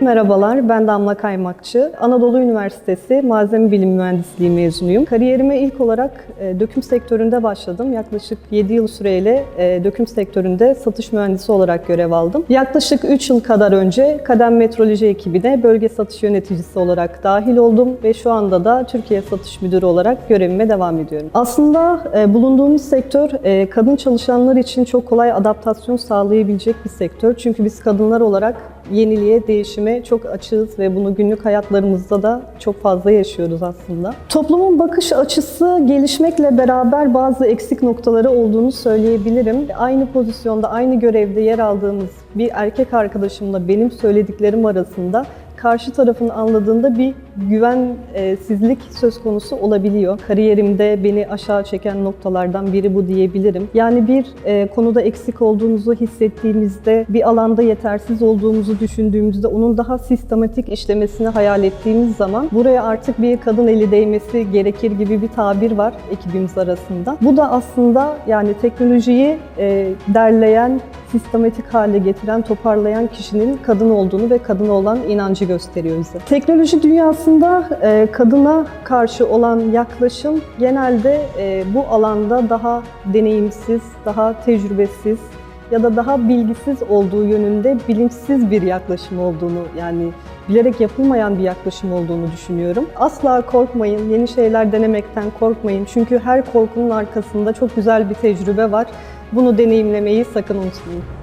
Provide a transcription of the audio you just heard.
Merhabalar, ben Damla Kaymakçı. Anadolu Üniversitesi Malzeme Bilim Mühendisliği mezunuyum. Kariyerime ilk olarak e, döküm sektöründe başladım. Yaklaşık 7 yıl süreyle e, döküm sektöründe satış mühendisi olarak görev aldım. Yaklaşık 3 yıl kadar önce Kadem Metroloji ekibine bölge satış yöneticisi olarak dahil oldum ve şu anda da Türkiye Satış Müdürü olarak görevime devam ediyorum. Aslında e, bulunduğumuz sektör kadın çalışanlar için çok kolay adaptasyon sağlayabilecek bir sektör. Çünkü biz kadınlar olarak yeniliğe, değişime çok açığız ve bunu günlük hayatlarımızda da çok fazla yaşıyoruz aslında. Toplumun bakış açısı gelişmekle beraber bazı eksik noktaları olduğunu söyleyebilirim. Aynı pozisyonda, aynı görevde yer aldığımız bir erkek arkadaşımla benim söylediklerim arasında karşı tarafın anladığında bir güvensizlik söz konusu olabiliyor. Kariyerimde beni aşağı çeken noktalardan biri bu diyebilirim. Yani bir e, konuda eksik olduğumuzu hissettiğimizde, bir alanda yetersiz olduğumuzu düşündüğümüzde onun daha sistematik işlemesini hayal ettiğimiz zaman buraya artık bir kadın eli değmesi gerekir gibi bir tabir var ekibimiz arasında. Bu da aslında yani teknolojiyi e, derleyen, sistematik hale getiren, toparlayan kişinin kadın olduğunu ve kadın olan inancı gösteriyor bize. Teknoloji dünyasında e, kadına karşı olan yaklaşım genelde e, bu alanda daha deneyimsiz, daha tecrübesiz ya da daha bilgisiz olduğu yönünde bilinçsiz bir yaklaşım olduğunu yani bilerek yapılmayan bir yaklaşım olduğunu düşünüyorum. Asla korkmayın, yeni şeyler denemekten korkmayın. Çünkü her korkunun arkasında çok güzel bir tecrübe var. Bunu deneyimlemeyi sakın unutmayın.